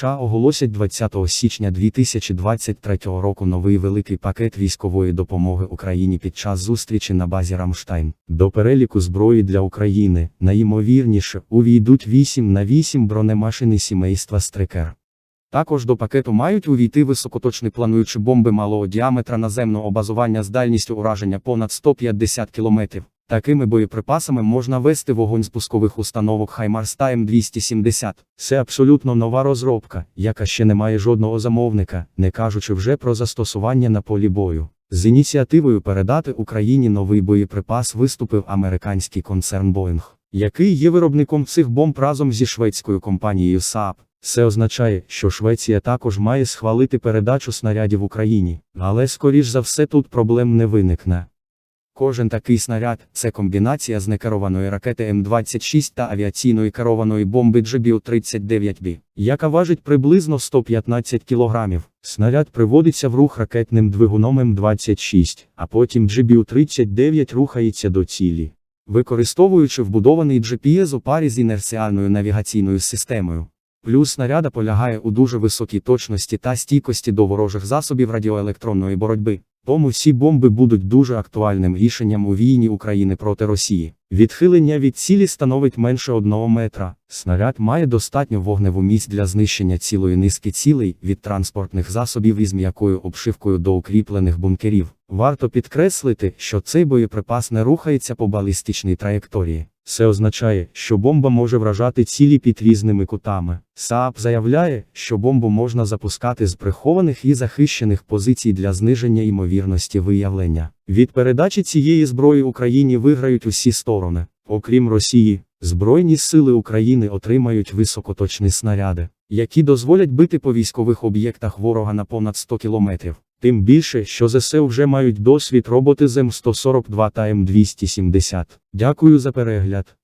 США оголосять 20 січня 2023 року новий великий пакет військової допомоги Україні під час зустрічі на базі Рамштайн. До переліку зброї для України, найімовірніше, увійдуть 8 на 8 бронемашини сімейства Стрикер. Також до пакету мають увійти високоточні плануючі бомби малого діаметра наземного базування з дальністю ураження понад 150 км. Такими боєприпасами можна вести вогонь з пускових установок HIMARS та М270. Це абсолютно нова розробка, яка ще не має жодного замовника, не кажучи вже про застосування на полі бою. З ініціативою передати Україні новий боєприпас виступив американський концерн Boeing, який є виробником цих бомб разом зі шведською компанією Saab. Це означає, що Швеція також має схвалити передачу снарядів Україні, але скоріш за все тут проблем не виникне. Кожен такий снаряд це комбінація з некерованої ракети М26 та авіаційної керованої бомби GBU-39B, яка важить приблизно 115 кг. Снаряд приводиться в рух ракетним двигуном М26, а потім GBU-39 рухається до цілі. Використовуючи вбудований GPS у парі з інерціальною навігаційною системою. Плюс снаряда полягає у дуже високій точності та стійкості до ворожих засобів радіоелектронної боротьби. Тому ці бомби будуть дуже актуальним рішенням у війні України проти Росії. Відхилення від цілі становить менше одного метра. Снаряд має достатньо вогневу місць для знищення цілої низки цілей від транспортних засобів із м'якою обшивкою до укріплених бункерів. Варто підкреслити, що цей боєприпас не рухається по балістичній траєкторії. Це означає, що бомба може вражати цілі під різними кутами. СААП заявляє, що бомбу можна запускати з прихованих і захищених позицій для зниження ймовірності виявлення. Від передачі цієї зброї Україні виграють усі сторони. Окрім Росії, Збройні сили України отримають високоточні снаряди, які дозволять бити по військових об'єктах ворога на понад 100 кілометрів. Тим більше, що ЗСУ вже мають досвід роботи з М142 та М270. Дякую за перегляд.